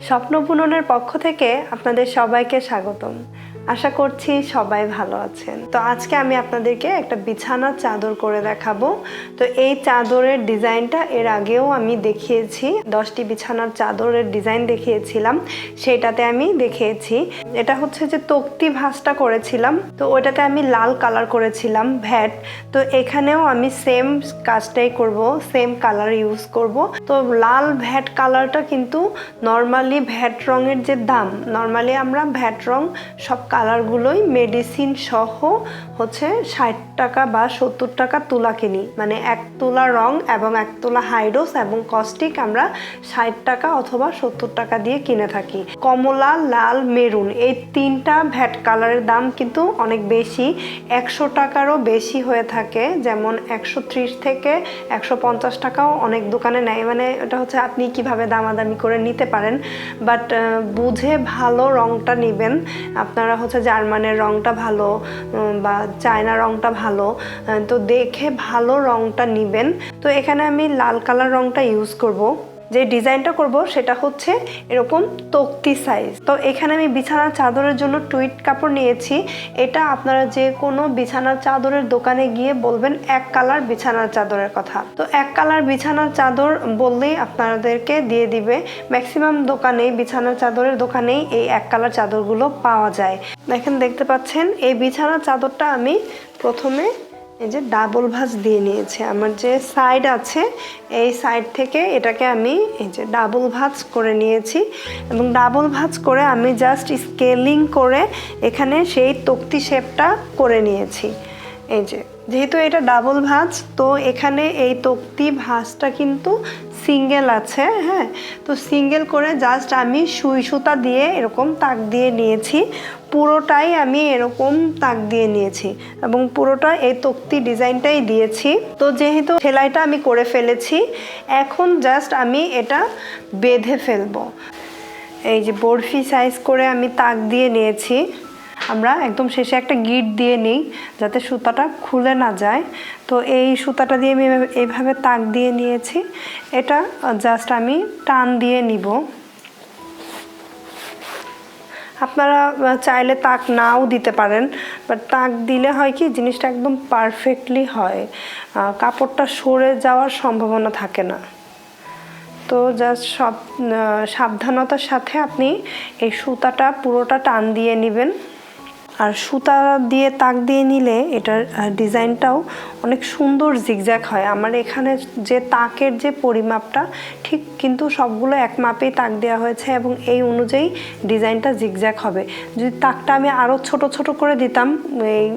স্বপ্ন বুননের পক্ষ থেকে আপনাদের সবাইকে স্বাগতম। আশা করছি সবাই ভালো আছেন। তো আজকে আমি আপনাদেরকে একটা বিছানার চাদর করে দেখাবো। তো এই চাদরের ডিজাইনটা এর আগেও আমি দেখিয়েছি, দশটি বিছানার চাদরের ডিজাইন দেখিয়েছিলাম, সেটাতে আমি দেখিয়েছি। এটা হচ্ছে যে তক্তি ভাঁজটা করেছিলাম, তো ওইটাতে আমি লাল কালার করেছিলাম, ভ্যাট। তো এখানেও আমি সেম কাজটাই করব, সেম কালার ইউজ করব। তো লাল ভ্যাট কালারটা কিন্তু নর্মালি ভ্যাট রঙের যে দাম, নর্মালি আমরা ভ্যাট রং সব কালারগুলোই মেডিসিন সহ হচ্ছে ষাট টাকা বা সত্তর টাকা তুলা কিনি। মানে এক তুলা রং এবং এক তুলা হাইডোস এবং কস্টিক আমরা ষাট টাকা অথবা সত্তর টাকা দিয়ে কিনে থাকি। কমলা, লাল, মেরুন এই তিনটা ভ্যাট কালারের দাম কিন্তু অনেক বেশি। একশো টাকারও বেশি হয়ে থাকে, যেমন একশো ত্রিশ থেকে একশো পঞ্চাশ টাকাও অনেক দোকানে নেয়। মানে এটা হচ্ছে আপনি কীভাবে দামাদামি করে নিতে পারেন। বাট বুঝে ভালো রংটা নেবেন। আপনারা হচ্ছে জার্মানের রংটা ভালো বা চায়না রংটা ভালো তো দেখে ভালো রংটা নিবেন। তো এখানে আমি লাল কালার রংটা ইউজ করব। যে ডিজাইনটা করব সেটা হচ্ছে এরকম তক্তি সাইজ তো এখানে আমি বিছানার চাদরের জন্য টুইট কাপড় নিয়েছি। এটা আপনারা যে কোনো বিছানার চাদরের দোকানে গিয়ে বলবেন এক কালার বিছানার চাদরের কথা। তো এক কালার বিছানার চাদর বললেই আপনাদেরকে দিয়ে দিবে। ম্যাক্সিমাম দোকানেই, বিছানার চাদরের দোকানেই এই এক কালার চাদরগুলো পাওয়া যায়। দেখেন, দেখতে পাচ্ছেন? এই বিছানার চাদরটা আমি প্রথমে এই যে ডাবল ভাঁজ দিয়ে নিয়েছে। আমার যে সাইড আছে, এই সাইড থেকে এটাকে আমি এই যে ডাবল ভাঁজ করে নিয়েছি এবং ডাবল ভাঁজ করে আমি জাস্ট স্কেলিং করে এখানে সেই তক্তি শেপটা করে নিয়েছি। এই যে যেহেতু এটা ডাবল ভাঁজ, তো এখানে এই তক্তি ভাঁজটা কিন্তু সিঙ্গেল আছে হ্যাঁ? তো সিঙ্গেল করে জাস্ট আমি সুই সুতা দিয়ে এরকম তাক দিয়ে নিয়েছি। পুরোটাই আমি এরকম তাক দিয়ে নিয়েছি এবং পুরোটা এই তক্তি ডিজাইনটাই দিয়েছি। তো যেহেতু সেলাইটা আমি করে ফেলেছি, এখন জাস্ট আমি এটা বেঁধে ফেলব। এই যে বরফি সাইজ করে আমি তাক দিয়ে নিয়েছি। আমরা একদম শেষে একটা গিট দিয়ে নিই যাতে সুতাটা খুলে না যায়। তো এই সুতাটা দিয়ে আমি এইভাবে তাক দিয়ে নিয়েছি। এটা জাস্ট আমি টান দিয়ে নিব। আপনারা চাইলে তাক নাও দিতে পারেন বাট তাক দিলে হয় কি জিনিসটা একদম পারফেক্টলি হয়। কাপড়টা সরে যাওয়ার সম্ভাবনা থাকে না। তো জাস্ট সব সাবধানতার সাথে আপনি এই সুতাটা পুরোটা টান দিয়ে নেবেন। আর সুতা দিয়ে তাক দিয়ে নিলে এটার ডিজাইনটাও অনেক সুন্দর জিগজ্যাগ হয়। আমার এখানে যে তাকের যে পরিমাপটা, ঠিক কিন্তু সবগুলো এক মাপেই তাক দেওয়া হয়েছে এবং এই অনুযায়ী ডিজাইনটা জিগজ্যাগ হবে। যদি তাকটা আমি আরও ছোট ছোট করে দিতাম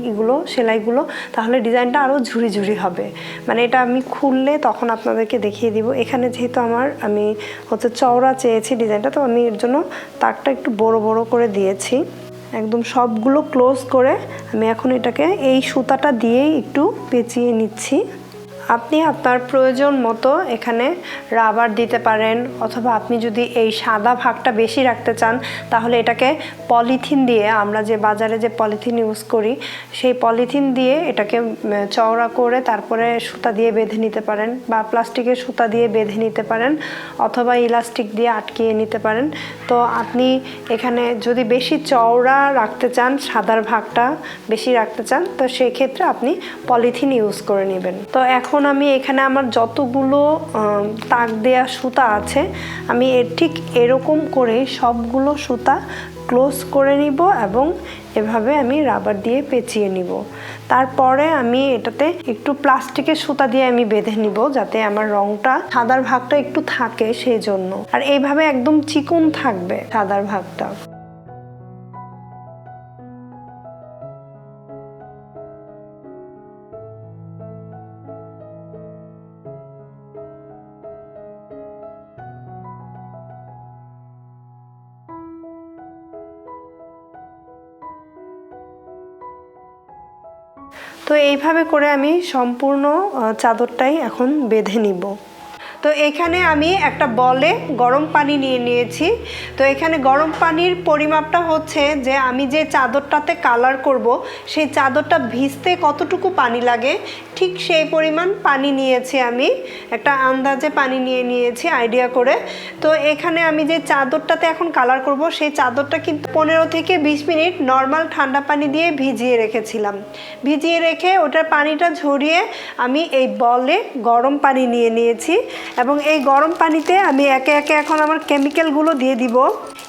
এইগুলো সেলাইগুলো, তাহলে ডিজাইনটা আরও ঝুড়ি ঝুড়ি হবে। মানে এটা আমি খুললে তখন আপনাদেরকে দেখিয়ে দিব। এখানে যেহেতু আমার, আমি হচ্ছে চওড়া চেয়েছি ডিজাইনটা, তো আমি এর জন্য তাকটা একটু বড় বড় করে দিয়েছি। একদম সবগুলো ক্লোজ করে আমি এখন এটাকে এই সুতাটা দিয়েই একটু পেঁচিয়ে নিচ্ছি। আপনি আপনার প্রয়োজন মতো এখানে রাবার দিতে পারেন, অথবা আপনি যদি এই সাদা ভাগটা বেশি রাখতে চান, তাহলে এটাকে পলিথিন দিয়ে, আমরা যে বাজারে যে পলিথিন ইউজ করি, সেই পলিথিন দিয়ে এটাকে চওড়া করে তারপরে সুতা দিয়ে বেঁধে নিতে পারেন, বা প্লাস্টিকের সুতা দিয়ে বেঁধে নিতে পারেন, অথবা ইলাস্টিক দিয়ে আটকিয়ে নিতে পারেন। তো আপনি এখানে যদি বেশি চওড়া রাখতে চান, সাদার ভাগটা বেশি রাখতে চান, তো সেক্ষেত্রে আপনি পলিথিন ইউজ করে নেবেন। তো এখন আমি এখানে আমার যতগুলো তাক দেয়া সুতা আছে, আমি এর ঠিক এরকম করে সবগুলো সুতা ক্লোজ করে নিব এবং এভাবে আমি রাবার দিয়ে পেঁচিয়ে নিব। তারপরে আমি এটাতে একটু প্লাস্টিকের সুতা দিয়ে আমি বেঁধে নিব যাতে আমার রংটা সাদার ভাগটা একটু থাকে সেই জন্য আর এইভাবে একদম চিকন থাকবে সাদার ভাগটা। তো এইভাবে করে আমি সম্পূর্ণ চাদরটাই এখন বেঁধে নিব। তো এখানে আমি একটা বলে গরম পানি নিয়ে নিয়েছি। তো এখানে গরম পানির পরিমাপটা হচ্ছে যে আমি যে চাদরটাতে কালার করব, সেই চাদরটা ভিজতে কতটুকু পানি লাগে ঠিক সেই পরিমাণ পানি নিয়েছি আমি। একটা আন্দাজে পানি নিয়ে নিয়েছি আইডিয়া করে। তো এখানে আমি যে চাদরটাতে এখন কালার করব, সেই চাদরটা কিন্তু পনেরো থেকে বিশ মিনিট নর্মাল ঠান্ডা পানি দিয়ে ভিজিয়ে রেখেছিলাম। ভিজিয়ে রেখে ওটার পানিটা ঝরিয়ে আমি এই বলে গরম পানি নিয়ে নিয়েছি এবং এই গরম পানিতে আমি একে একে এখন আমার কেমিক্যালগুলো দিয়ে দিব।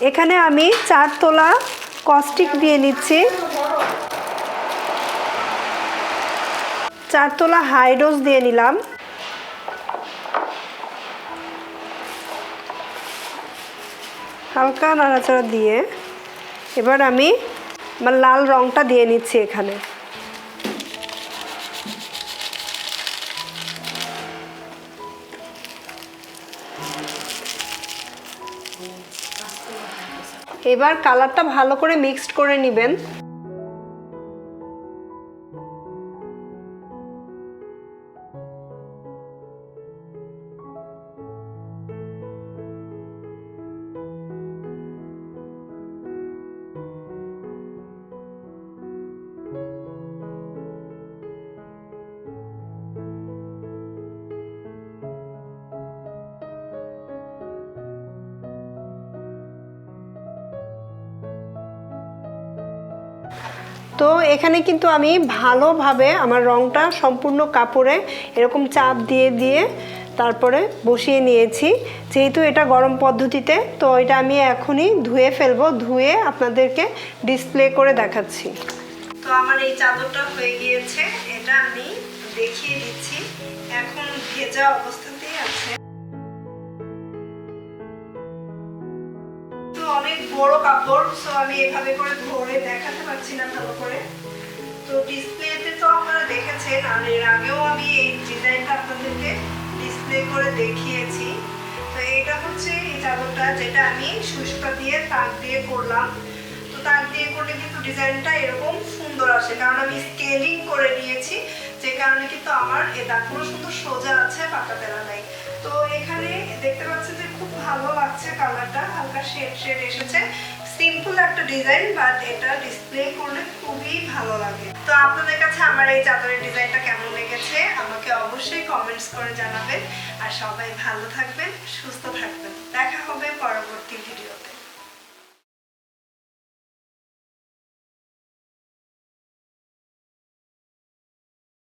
এখানে আমি চার তোলা কস্টিক দিয়ে নিচ্ছি। চার তোলা হাই ডোজ দিয়ে নিলাম। হালকা নাড়াচাড়া দিয়ে এবার আমি আমার লাল রঙটা দিয়ে নিচ্ছি এখানে। এবার কালারটা ভালো করে মিক্সড করে নেবেন। তো এখানে কিন্তু আমি ভালোভাবে আমার রংটা সম্পূর্ণ কাপড়ে এরকম চাপ দিয়ে দিয়ে তারপরে বসিয়ে নিয়েছি। যেহেতু এটা গরম পদ্ধতিতে, তো এটা আমি এখনই ধুয়ে ফেলব, ধুয়ে আপনাদেরকে ডিসপ্লে করে দেখাচ্ছি। তো আমার এই চাদরটা হয়ে গিয়েছে, এটা আমি দেখিয়ে দিচ্ছি। এখন ভেজা অবস্থাতেই আছে। বড় কাপড় সো আমি এভাবে করে ধরে দেখাতে পারছি না ভালো করে। তো ডিসপ্লেতে তো আপনারা দেখেছেন আর এর আগেও আমি এই ডিজাইনটা আপনাদেরকে ডিসপ্লে করে দেখিয়েছি। তো এটা হচ্ছে এই চাদরটা যেটা আমি শুষ্কা দিয়ে তাক দিয়ে করলাম। তো তাক দিয়ে করলে কিন্তু ডিজাইনটা এরকম সুন্দর আসে, কারণ আমি স্কেলিং করে নিয়েছি। যে কারণে কিন্তু আমার এ দাগগুলো সুন্দর সোজা আছে পাকা তেলা নাই। তো এখানে দেখতে পাচ্ছেন যে খুব ভালো লাগছে কালারটা, হালকা শেড শেড এসেছে। সিম্পল একটা ডিজাইন বাট এটা ডিসপ্লে করলে খুবই ভালো লাগে। তো আপনাদের কাছে আমার এই চাদরের ডিজাইনটা কেমন লেগেছে, আমাকে অবশ্যই কমেন্টস করে জানাবেন। আর সবাই ভালো থাকবেন, সুস্থ থাকবেন। দেখা হবে পরবর্তী ভিডিওতে